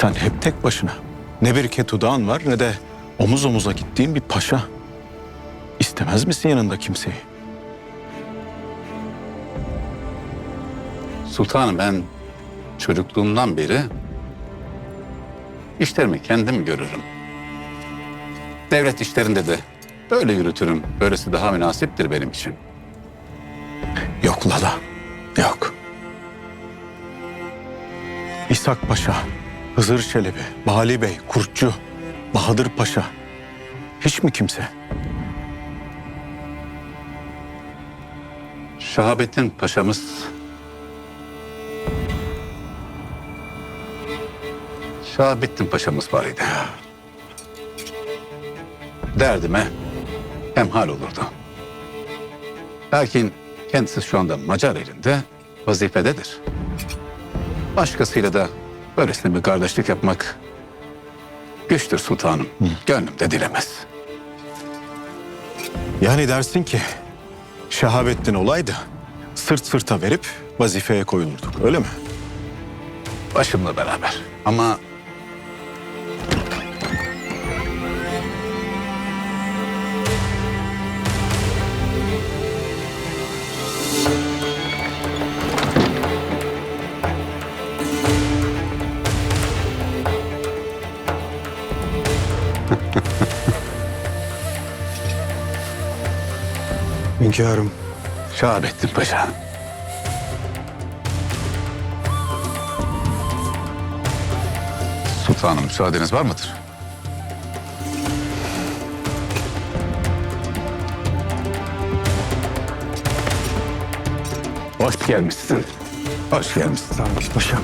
Sen hep tek başına. Ne bir ketudağın var ne de omuz omuza gittiğin bir paşa. İstemez misin yanında kimseyi? Sultanım ben çocukluğumdan beri işlerimi kendim görürüm. Devlet işlerinde de böyle yürütürüm. Böylesi daha münasiptir benim için. Yok Lala, yok. İshak Paşa, Hızır Çelebi, Bali Bey, Kurtçu, Bahadır Paşa. Hiç mi kimse? Şahabettin Paşa'mız Şahabettin Paşa'mız var idi. Derdime hemhal olurdu. Lakin kendisi şu anda Macar elinde vazifededir. Başkasıyla da böylesine bir kardeşlik yapmak güçtür sultanım. Gönlümde dilemez. Yani dersin ki Şehabettin olaydı. Sırt sırta verip vazifeye koyulurduk öyle mi? Başımla beraber. Ama Hünkârım. Şahabettin Paşa. Sultanım müsaadeniz var mıdır? Hoş gelmişsin. Hoş gelmişsin. Paşam.